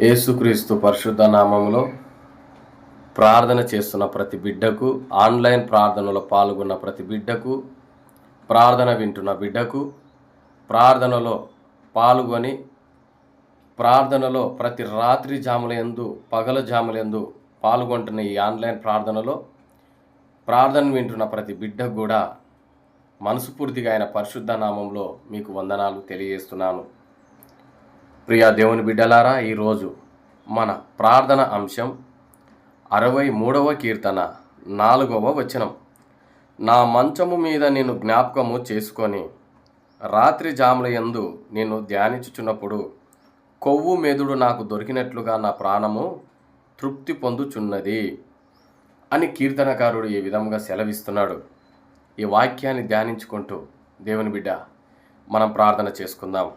యేసుక్రీస్తు పరిశుద్ధ నామములో ప్రార్థన చేస్తున్న ప్రతి బిడ్డకు ఆన్లైన్ ప్రార్థనలో పాల్గొన్న ప్రతి బిడ్డకు ప్రార్థన వింటున్న బిడ్డకు ప్రార్థనలో పాల్గొని ప్రార్థనలో ప్రతి రాత్రి జాములందు పగల జాములందు పాల్గొంటున్న ఈ ఆన్లైన్ ప్రార్థనలో ప్రార్థన వింటున్న ప్రతి బిడ్డకు కూడా మనసుపూర్తిగా ఆయన పరిశుద్ధ నామంలో మీకు వందనాలు తెలియజేస్తున్నాను. ప్రియా దేవుని బిడ్డలారా ఈరోజు మన ప్రార్థన అంశం అరవై మూడవ కీర్తన నాలుగవ వచనం. నా మంచము మీద నేను జ్ఞాపకము చేసుకొని రాత్రి జాముల యందు నేను ధ్యానించుచున్నప్పుడు కొవ్వు మెదుడు నాకు దొరికినట్లుగా నా ప్రాణము తృప్తి పొందుచున్నది అని కీర్తనకారుడు ఈ విధంగా సెలవిస్తున్నాడు. ఈ వాక్యాన్ని ధ్యానించుకుంటూ దేవుని బిడ్డ మనం ప్రార్థన చేసుకుందాం.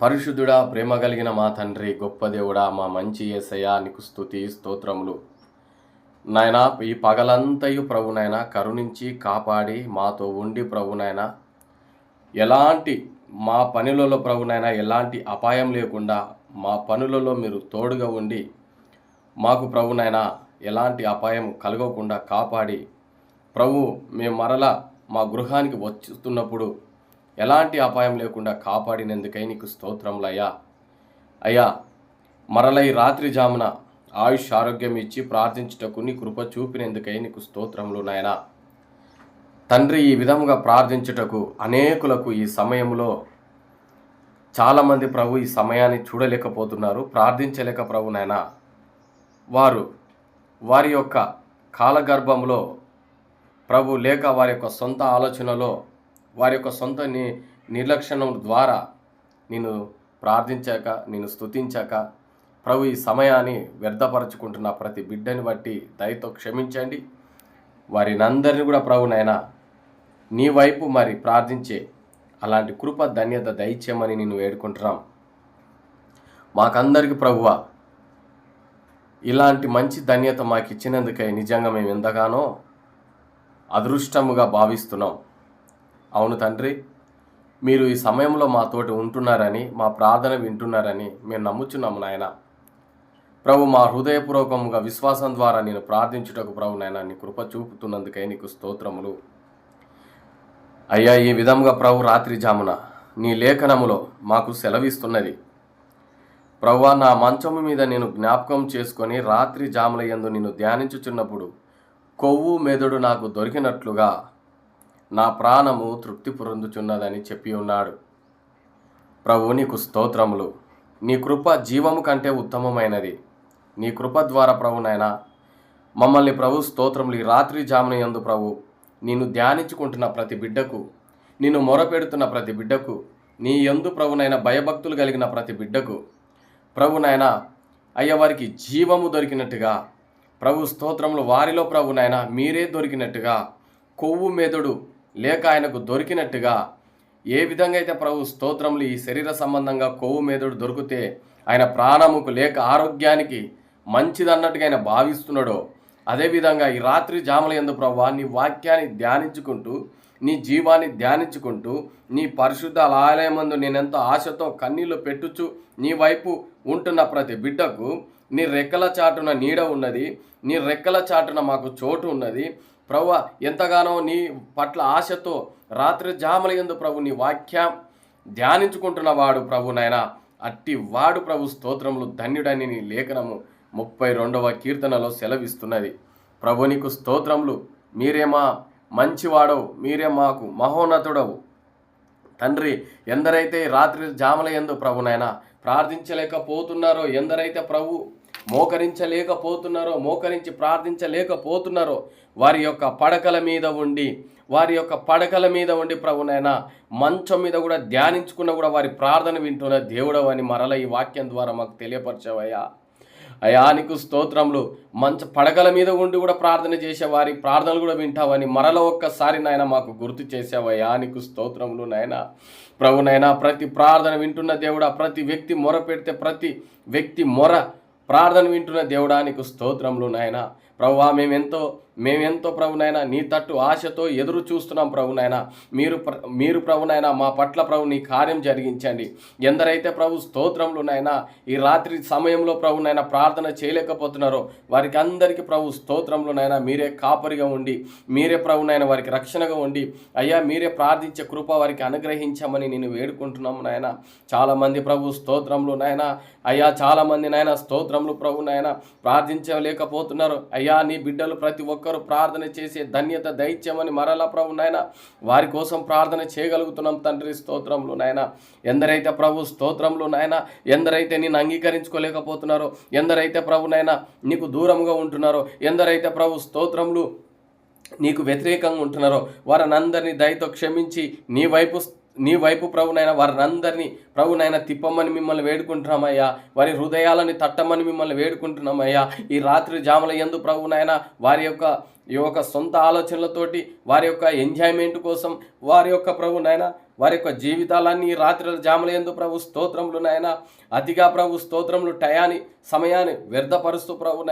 పరిశుద్ధుడా ప్రేమ కలిగిన మా తండ్రి గొప్ప దేవుడా మా మంచి ఏసయా నీకు స్థుతి స్తోత్రములు. నాయనా ఈ పగలంతయు ప్రభునైనా కరుణించి కాపాడి మాతో ఉండి ప్రభునైనా ఎలాంటి మా పనులలో ప్రభునైనా ఎలాంటి అపాయం లేకుండా మా పనులలో మీరు తోడుగా ఉండి మాకు ప్రభునైనా ఎలాంటి అపాయం కలగకుండా కాపాడి ప్రభు మేము మరలా మా గృహానికి వచ్చుతున్నప్పుడు ఎలాంటి అపాయం లేకుండా కాపాడినందుకై నీకు స్తోత్రములయ్యా. అయ్యా మరలై రాత్రి జామున ఆయుష్ ఆరోగ్యం ఇచ్చి ప్రార్థించుటకు నీ కృప చూపినందుకై నీకు స్తోత్రములు నాయనా. తండ్రి ఈ విధముగా ప్రార్థించుటకు అనేకులకు ఈ సమయంలో చాలామంది ప్రభు ఈ సమయాన్ని చూడలేకపోతున్నారు ప్రార్థించలేక ప్రభు నాయనా. వారు వారి యొక్క కాలగర్భంలో ప్రభు లేక వారి యొక్క సొంత ఆలోచనలో వారి యొక్క సొంత ని నిర్లక్షణం ద్వారా నేను ప్రార్థించాక నేను స్తుతించాక ప్రభు ఈ సమయాన్ని వ్యర్థపరచుకుంటున్న ప్రతి బిడ్డని బట్టి దయతో క్షమించండి. వారినందరిని కూడా ప్రభునైనా నీ వైపు మరి ప్రార్థించే అలాంటి కృప ధన్యత దయచేయమని నేను వేడుకుంటున్నాం. మాకందరికి ప్రభువ ఇలాంటి మంచి ధన్యత మాకు ఇచ్చినందుకై నిజంగా మేము ఎంతగానో అదృష్టముగా భావిస్తున్నాం. అవును తండ్రి మీరు ఈ సమయంలో మాతోటి ఉంటున్నారని మా ప్రార్థన వింటున్నారని మేము నమ్ముచున్నాము నాయన. ప్రభు మా హృదయపూర్వకముగా విశ్వాసం ద్వారా నేను ప్రార్థించుటకు ప్రభు నాయన నీ కృప చూపుతున్నందుకై నీకు స్తోత్రములు. అయ్యా ఈ విధంగా ప్రభు రాత్రి జామున నీ లేఖనములో మాకు సెలవిస్తున్నది. ప్రవ్వా నా మంచము మీద నేను జ్ఞాపకం చేసుకొని రాత్రి జాముల ఎందు నిన్ను ధ్యానించుచున్నప్పుడు కొవ్వు మెదడు నాకు దొరికినట్లుగా నా ప్రాణము తృప్తి పొందుచున్నదని చెప్పి ఉన్నాడు. ప్రభు నీకు స్తోత్రములు. నీ కృప జీవము కంటే ఉత్తమమైనది. నీ కృప ద్వారా ప్రభునైనా మమ్మల్ని ప్రభు స్తోత్రములు. ఈ రాత్రి జామున యందు ప్రభు నిన్ను ధ్యానించుకుంటున్న ప్రతి బిడ్డకు నిన్ను మొరపెడుతున్న ప్రతి బిడ్డకు నీ ఎందు ప్రభునైనా భయభక్తులు కలిగిన ప్రతి బిడ్డకు ప్రభునైనా అయ్యవారికి జీవము దొరికినట్టుగా ప్రభు స్తోత్రములు వారిలో ప్రభునైనా మీరే దొరికినట్టుగా కొవ్వు మెదడు లేక ఆయనకు దొరికినట్టుగా ఏ విధంగా అయితే ప్రభు స్తోత్రములు ఈ శరీర సంబంధంగా కొవ్వు మెదడు దొరికితే ఆయన ప్రాణముకు లేక ఆరోగ్యానికి మంచిదన్నట్టుగా ఆయన భావిస్తున్నాడో అదేవిధంగా ఈ రాత్రి జాముల ఎందు ప్రభు నీ వాక్యాన్ని ధ్యానించుకుంటూ నీ జీవాన్ని ధ్యానించుకుంటూ నీ పరిశుద్ధ ఆలయమందు నేనెంతో ఆశతో కన్నీళ్ళు పెట్టుచు నీ వైపు ఉంటున్న ప్రతి బిడ్డకు నీ రెక్కల చాటున నీడ ఉన్నది నీ రెక్కల చాటున మాకు చోటు ఉన్నది ప్రవ్వ ఎంతగానో నీ పట్ల ఆశతో రాత్రి జాముల ఎందు ప్రభు నీ వాక్యం ధ్యానించుకుంటున్న వాడు ప్రభునైనా అట్టి వాడు ప్రభు స్తోత్రములు ధన్యుడని నీ లేఖనము ముప్పై రెండవ కీర్తనలో సెలవిస్తున్నది. ప్రభు నీకు స్తోత్రములు. మీరేమా మంచివాడవు మీరే మాకు మహోన్నతుడవు. తండ్రి ఎందరైతే రాత్రి జామల ఎందు ప్రభునైనా ప్రార్థించలేకపోతున్నారో ఎందరైతే ప్రభు మోకరించలేకపోతున్నారో మోకరించి ప్రార్థించలేకపోతున్నారో వారి యొక్క పడకల మీద ఉండి వారి యొక్క పడకల మీద ఉండి ప్రభునైనా మంచం మీద కూడా ధ్యానించుకున్న కూడా వారి ప్రార్థన వింటున్న దేవుడవని అని మరల ఈ వాక్యం ద్వారా మాకు తెలియపరచవయ్యా. అయా నీకు స్తోత్రములు. మంచ పడకల మీద ఉండి కూడా ప్రార్థన చేసే వారి ప్రార్థనలు కూడా వింటావని మరల ఒక్కసారి నాయన మాకు గుర్తు చేసావయ్యా. నీకు స్తోత్రములు నాయన. ప్రభునైనా ప్రతి ప్రార్థన వింటున్న దేవుడా ప్రతి వ్యక్తి మొర పెడితే ప్రతి వ్యక్తి మొర ప్రార్థన వింటున్న దేవుడానికి స్తోత్రములు నాయన. ప్రభువా మేమెంతో మేమెంతో ప్రభునైనా నీ తట్టు ఆశతో ఎదురు చూస్తున్నాం ప్రభునైనా. మీరు ప్ర- మీరు ప్రభునైనా మా పట్ల ప్రభు నీ కార్యం జరిగించండి. ఎందరైతే ప్రభు స్తోత్రంలోనైనా ఈ రాత్రి సమయంలో ప్రభునైనా ప్రార్థన చేయలేకపోతున్నారో వారికి అందరికీ ప్రభు స్తోత్రంలోనైనా మీరే కాపరిగా ఉండి మీరే ప్రభునైనా వారికి రక్షణగా ఉండి అయ్యా మీరే ప్రార్థించే కృప వారికి అనుగ్రహించమని నేను వేడుకుంటున్నాము నాయన. చాలామంది ప్రభు స్తోత్రంలోనైనా అయ్యా చాలామంది నాయన స్తోత్రంలో ప్రభునైనా నాయన ప్రార్థించలేకపోతున్నారు. అయ్యా నీ బిడ్డలు ప్రతి ఒక్కరూ ప్రార్థన చేసే ధన్యత దైత్యమని మరలా ప్రభు నాయన వారి కోసం ప్రార్థన చేయగలుగుతున్నాం తండ్రి స్తోత్రములు నాయన. ఎందరైతే ప్రభు స్తోత్రములు నాయన ఎందరైతే నేను అంగీకరించుకోలేకపోతున్నారో ఎందరైతే ప్రభు నాయన నీకు దూరంగా ఉంటున్నారో ఎందరైతే ప్రభు స్తోత్రములు నీకు వ్యతిరేకంగా ఉంటున్నారో వారిని అందరినీ దయతో క్షమించి నీ వైపు నీ వైపు ప్రభునైనా వారిని ప్రభునైనా తిప్పమని మిమ్మల్ని వేడుకుంటున్నామయ్యా. వారి హృదయాలని తట్టమని మిమ్మల్ని వేడుకుంటున్నామయ్యా. ఈ రాత్రి జాముల ఎందు ప్రభునైనా వారి యొక్క ఈ యొక్క సొంత ఆలోచనలతోటి వారి యొక్క ఎంజాయ్మెంట్ కోసం వారి యొక్క ప్రభు నాయన వారి యొక్క జీవితాలన్నీ ఈ రాత్రుల జాముల ఎందు ప్రభు స్తోత్రములు నాయన. అతిగా ప్రభు స్తోత్రములు టయాన్ని సమయాన్ని వ్యర్థపరుస్తూ ప్రభు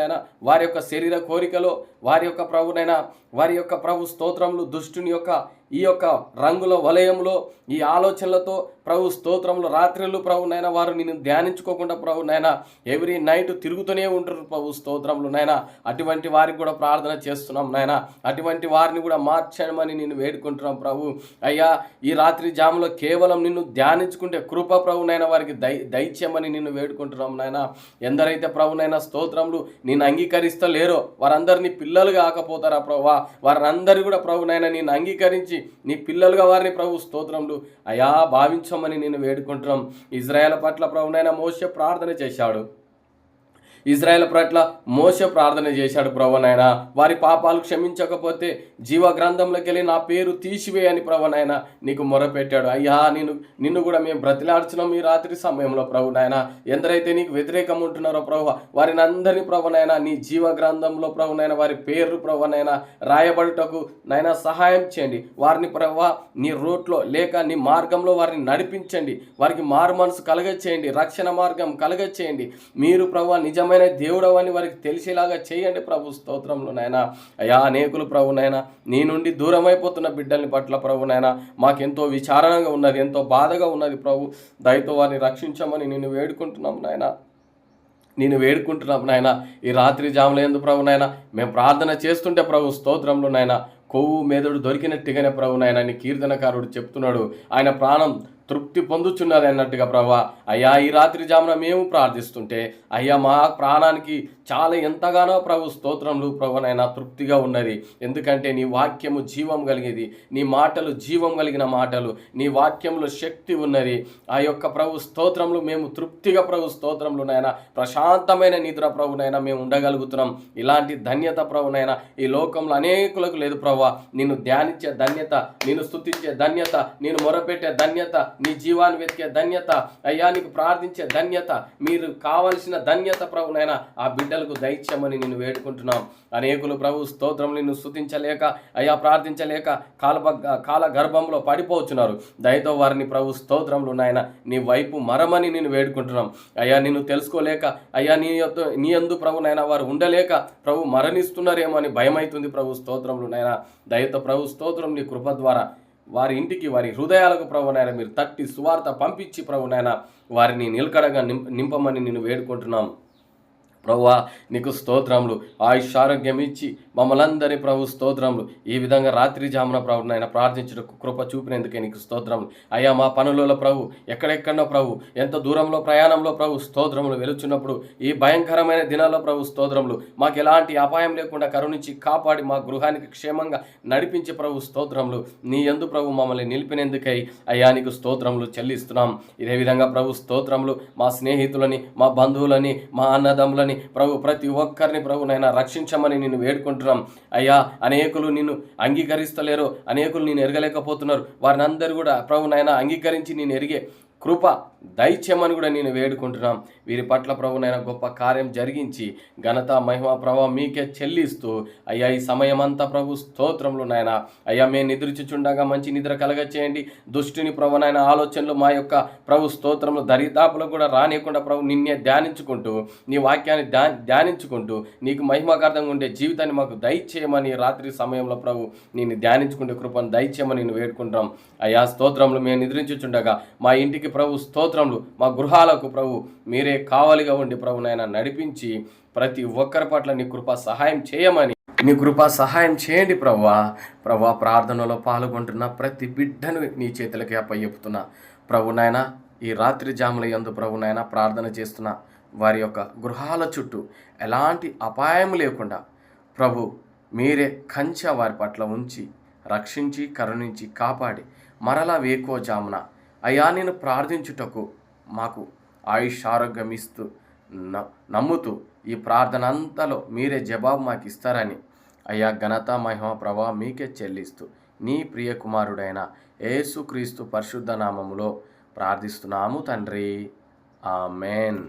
వారి యొక్క శరీర కోరికలో వారి యొక్క ప్రభునైనా వారి యొక్క ప్రభు స్తోత్రములు దుష్టుని యొక్క ఈ యొక్క రంగుల వలయంలో ఈ ఆలోచనలతో ప్రభు స్తోత్రములు రాత్రులు ప్రభు వారు నిన్ను ధ్యానించుకోకుండా ప్రభు నైనా ఎవ్రీ నైట్ తిరుగుతూనే ఉంటారు ప్రభు స్తోత్రములు నైనా అటువంటి వారికి కూడా ప్రార్థన చేస్తున్నాం నాయన. అటువంటి వారిని కూడా మార్చమని నేను వేడుకుంటున్నాం ప్రభు. అయ్యా ఈ రాత్రి జాములో కేవలం నిన్ను ధ్యానించుకుంటే కృప ప్రభు నాయన వారికి దై దైత్యమని నిన్ను వేడుకుంటున్నాం నాయన. ఎందరైతే ప్రభునైనా స్తోత్రములు నేను అంగీకరిస్తలేరో వారందరినీ పిల్లలుగా ఆకపోతారా ప్రభా వారందరూ కూడా ప్రభునైనా నేను అంగీకరించి నీ పిల్లలుగా వారిని ప్రభు స్తోత్రములు అయా భావించమని నేను వేడుకుంటున్నాం. ఇజ్రాయేల్ పట్ల ప్రభునైనా మోస ప్రార్థన చేశాడు. ఇజ్రాయెల్ పట్ల మోస ప్రార్థన చేశాడు ప్రభనైనా వారి పాపాలు క్షమించకపోతే జీవ గ్రంథంలోకి వెళ్ళి నా పేరు తీసివేయని ప్రభనైనా నీకు మొరపెట్టాడు. అయ్యా నేను నిన్ను కూడా మేము బ్రతిలాడుచున్నాం ఈ రాత్రి సమయంలో ప్రభునైనా ఎందరైతే నీకు వ్యతిరేకం ఉంటున్నారో ప్రభు వారిని అందరినీ ప్రభునైనా నీ జీవ గ్రంథంలో ప్రభునైనా వారి పేరు ప్రభునైనా రాయబడుటకు నైనా సహాయం చేయండి. వారిని ప్రభు నీ రూట్లో లేక నీ మార్గంలో వారిని నడిపించండి. వారికి మారు మనసు కలగ రక్షణ మార్గం కలగ మీరు ప్రభు నిజమైన దేవుడవని వారికి తెలిసేలాగా చేయండి ప్రభు స్తోత్రంలో నాయన. అయా అనేకులు ప్రభు నాయన నీ నుండి దూరం అయిపోతున్న బిడ్డల్ని పట్ల ప్రభు నాయన మాకెంతో విచారణగా ఉన్నది ఎంతో బాధగా ఉన్నది ప్రభు. దయతో వారిని రక్షించమని నేను వేడుకుంటున్నాం నాయన. నేను వేడుకుంటున్నాం నాయన. ఈ రాత్రి జాముల ఎందు ప్రభు నాయన మేము ప్రార్థన చేస్తుంటే ప్రభు స్తోత్రంలో నాయన. కొవ్వు మెదడు దొరికినట్టుగానే ప్రభు నాయన కీర్తనకారుడు చెప్తున్నాడు. ఆయన ప్రాణం తృప్తి పొందుచున్నది అన్నట్టుగా ప్రభా. అయ్యా ఈ రాత్రి జామున మేము ప్రార్థిస్తుంటే అయ్యా మా ప్రాణానికి చాలా ఎంతగానో ప్రభు స్తోత్రములు ప్రభునైనా తృప్తిగా ఉన్నది. ఎందుకంటే నీ వాక్యము జీవం కలిగేది నీ మాటలు జీవం కలిగిన మాటలు నీ వాక్యంలో శక్తి ఉన్నది. ఆ యొక్క ప్రభు స్తోత్రములు మేము తృప్తిగా ప్రభు స్తోత్రములు ప్రశాంతమైన నిద్ర ప్రభునైనా మేము ఉండగలుగుతున్నాం. ఇలాంటి ధన్యత ప్రభునైనా ఈ లోకంలో అనేకులకు లేదు ప్రభా. నిన్ను ధ్యానించే ధన్యత నిన్ను స్తుతించే ధన్యత నేను మొరపెట్టే ధన్యత నీ జీవాన్ని వెతికే ధన్యత అయ్యా నీకు ప్రార్థించే ధన్యత మీరు కావలసిన ధన్యత ప్రభునైనా ఆ బిడ్డలకు దైత్యమని నేను వేడుకుంటున్నాం. అనేకులు ప్రభు స్తోత్రం నిన్ను స్థుతించలేక అయ్యా ప్రార్థించలేక కాల కాల గర్భంలో పడిపోతున్నారు దయతో వారిని ప్రభు స్తోత్రంలో నాయన నీ వైపు మరమని నేను వేడుకుంటున్నాం. అయ్యా నిన్ను తెలుసుకోలేక అయ్యా నీ యొక్క నీ అందు ప్రభు నాయన వారు ఉండలేక ప్రభు మరణిస్తున్నారేమో అని భయమైతుంది ప్రభు స్తోత్రంలో నాయన. దయతో ప్రభు స్తోత్రం నీ కృప ద్వారా వారి ఇంటికి వారి హృదయాలకు ప్రభునైనా మీరు తట్టి సువార్త పంపించి ప్రభునైనా వారిని నిలకడగా నింపమని నేను వేడుకుంటున్నాం ప్రభువా నీకు స్తోత్రములు. ఆయుష్ ఆరోగ్యం ఇచ్చి మమ్మలందరి ప్రభు స్తోత్రములు. ఈ విధంగా రాత్రి జామున ప్రభు నాయన ప్రార్థించడానికి కృప చూపినందుకే నీకు స్తోత్రములు. అయ్యా మా పనులలో ప్రభు ఎక్కడెక్కడో ప్రభు ఎంత దూరంలో ప్రయాణంలో ప్రభు స్తోత్రములు వెలుచున్నప్పుడు ఈ భయంకరమైన దినాల్లో ప్రభు స్తోత్రములు. మాకు ఎలాంటి అపాయం లేకుండా కరుణించి కాపాడి మా గృహానికి క్షేమంగా నడిపించే ప్రభు స్తోత్రములు. నీ ఎందు ప్రభు మమ్మల్ని నిలిపినందుకై అయ్యా నీకు స్తోత్రములు చెల్లిస్తున్నాం. ఇదే విధంగా ప్రభు స్తోత్రములు మా స్నేహితులని మా బంధువులని మా అన్నదమ్ములని ప్రభు ప్రతి ఒక్కరిని ప్రభు నైనా రక్షించమని నిన్ను వేడుకుంటున్నాం. అయ్యా అనేకులు నిన్ను అంగీకరిస్తలేరు అనేకులు నేను ఎరగలేకపోతున్నారు. వారిని అందరూ కూడా ప్రభు నైనా అంగీకరించి నేను ఎరిగే కృప దయచేయమని కూడా నేను వేడుకుంటున్నాం. వీరి పట్ల ప్రభునైనా గొప్ప కార్యం జరిగించి ఘనత మహిమ ప్రభావం మీకే చెల్లిస్తూ అయ్యా ఈ సమయమంతా ప్రభు స్తోత్రంలో నాయన. అయ్యా మేము నిద్రించుచుండగా మంచి నిద్ర కలగచేయండి. దుష్టుని ప్రభునైన ఆలోచనలు మా యొక్క ప్రభు స్తోత్రంలో దరిదాపులకు కూడా రానియకుండా ప్రభు నిన్నే ధ్యానించుకుంటూ నీ వాక్యాన్ని ధ్యా ధ్యానించుకుంటూ నీకు మహిమాకార్థంగా ఉండే జీవితాన్ని మాకు దయచేయమని రాత్రి సమయంలో ప్రభు నేను ధ్యానించుకుంటే కృపను దయచేయమని నేను వేడుకుంటాం అయ్యా స్తోత్రంలో మేము నిద్రించుచుండగా మా ఇంటికి ప్రభు స్తోత్రములు. మా గృహాలకు ప్రభు మీరే కావలిగా ఉండి ప్రభు నాయన నడిపించి ప్రతి ఒక్కరి పట్ల నీ కృప సహాయం చేయమని. నీ కృప సహాయం చేయండి ప్రవ్వా ప్రవ్వా ప్రార్థనలో పాల్గొంటున్న ప్రతి బిడ్డను నీ చేతులకి అప్పయ్యపుతున్నా ప్రభు నాయన ఈ రాత్రి జాముల ఎందు ప్రభు నాయన ప్రార్థన చేస్తున్న వారి యొక్క గృహాల చుట్టూ ఎలాంటి అపాయం లేకుండా ప్రభు మీరే కంచె వారి పట్ల ఉంచి రక్షించి కరుణించి కాపాడి మరలా వేకో జామున అయ్యా నేను ప్రార్థించుటకు మాకు ఆయుష్ ఆరోగ్యం ఇస్తూ న- నమ్ముతూ ఈ ప్రార్థన అంతలో మీరే జవాబు మాకు ఇస్తారని అయ్యా ఘనత మహిమ ప్రభా మీకే చెల్లిస్తూ నీ ప్రియ కుమారుడైన యేసుక్రీస్తు పరిశుద్ధ నామములో ప్రార్థిస్తున్నాము తండ్రి. ఆమెన్.